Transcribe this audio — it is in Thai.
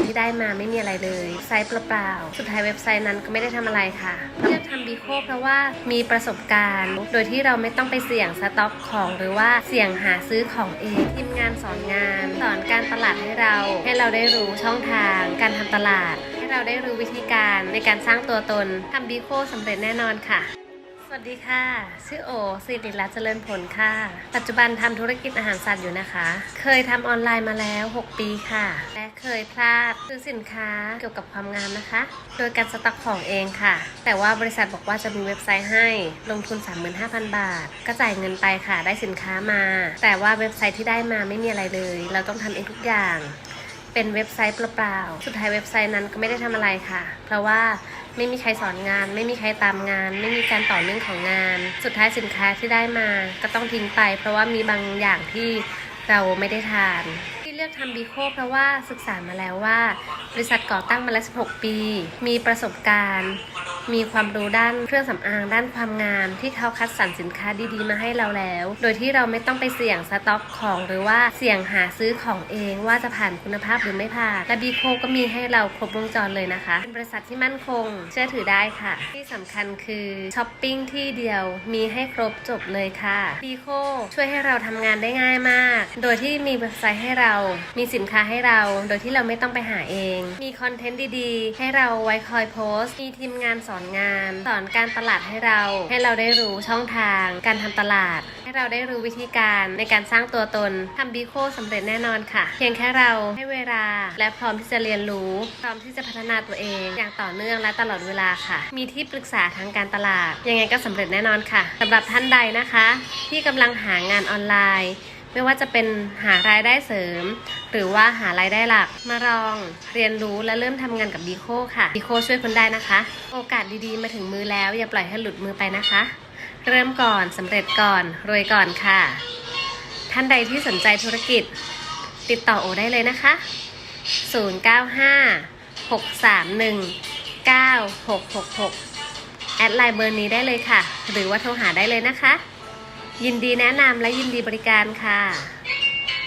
ต์ที่ได้มาไม่มีอะไรเลยไซต์เปล่าๆ สุดท้ายเว็บไซต์นั้นก็ไม่ได้ทำอะไรค่ะเลือกทำบีโคเพราะว่ามีประสบการณ์ โดยที่เราไม่ต้องไปเสี่ยงสต็อกของหรือว่าเสี่ยงหาซื้อของเองทีมงานสอนงาน สอนการตลาดให้เรา ให้เราได้รู้ช่องทาง การทำตลาด ให้เราได้รู้วิธีการในการสร้างตัวตนทำบีโคสำเร็จแน่นอนค่ะ สวัสดีค่ะ ชื่อโอสิริรัตน์เจริญผลค่ะ ปัจจุบันทำธุรกิจอาหารสัตว์อยู่นะคะ เคยทำออนไลน์มาแล้ว 6 ปีค่ะ และเคยพลาดซื้อสินค้าเกี่ยวกับความงามนะคะ โดยการสต็อกของเองค่ะ แต่ว่าบริษัทบอกว่าจะมีเว็บไซต์ให้ ลงทุน 35,000 บาท ก็จ่ายเงินไปค่ะ ได้สินค้ามา แต่ว่าเว็บไซต์ที่ได้มาไม่มีอะไรเลย เราต้องทำเองทุกอย่าง เป็นเว็บไซต์เปล่าๆ สุดท้ายเว็บไซต์นั้นก็ไม่ได้ทำอะไรค่ะ เพราะว่าไม่มีใครสอนงาน ไม่มีใครตามงาน ไม่มีการต่อเนื่องของงาน สุดท้ายสินค้าที่ได้มาก็ต้องทิ้งไป เพราะว่ามีบางอย่างที่เราไม่ได้ทานที่เลือกทำบีโคเพราะว่าศึกษามาแล้วว่า บริษัทก่อตั้งมาแล้ว 16 ปี มีประสบการณ์ มีความรู้ด้านเครื่องสำอางด้านความงาม ที่เขาคัดสรรสินค้าดีๆ มาให้เราแล้ว โดยที่เราไม่ต้องไปเสี่ยงสต็อกของหรือว่าเสี่ยงหาซื้อของเองว่าจะผ่านคุณภาพหรือไม่ผ่านและบีโคก็มีให้เราครบวงจรเลยนะคะ เป็นบริษัทที่มั่นคง เชื่อถือได้ค่ะ ที่สำคัญคือช้อปปิ้งที่เดียวมีให้ครบจบเลยค่ะบีโคช่วยให้เราทำงานได้ง่ายมาก โดยที่มีเว็บไซต์ให้เรา มีสินค้าให้เรา โดยที่เราไม่ต้องไปหาเอง มีคอนเทนต์ดีๆ ให้เราไว้คอยโพสต์ มีทีมงานสอนอนงาน สอนการตลาดให้เรา ให้เราได้รู้ช่องทาง การทำตลาด ให้เราได้รู้วิธีการในการสร้างตัวตนทำบีโคสำเร็จแน่นอนค่ะ เพียงแค่เราให้เวลา และพร้อมที่จะเรียนรู้ พร้อมที่จะพัฒนาตัวเอง อย่างต่อเนื่องและตลอดเวลาค่ะ มีที่ปรึกษาทางการตลาด ยังไงก็สำเร็จแน่นอนค่ะสำหรับท่านใดนะคะ ที่กำลังหางานออนไลน์ ไม่ว่าจะเป็นหารายได้เสริม หรือว่าหารายได้หลักมาลองเรียนรู้และเริ่มทำงานกับดีโคค่ะดีโคช่วยคุณได้นะคะ โอกาสดีๆมาถึงมือแล้ว อย่าปล่อยให้หลุดมือไปนะคะ เริ่มก่อนสำเร็จก่อนรวยก่อนค่ะ ท่านใดที่สนใจธุรกิจ ติดต่อโอได้เลยนะคะ 095 631 9666 แอดไลน์เบอร์นี้ได้เลยค่ะ หรือว่าโทรหาได้เลยนะคะ ยินดีแนะนำและยินดีบริการค่ะ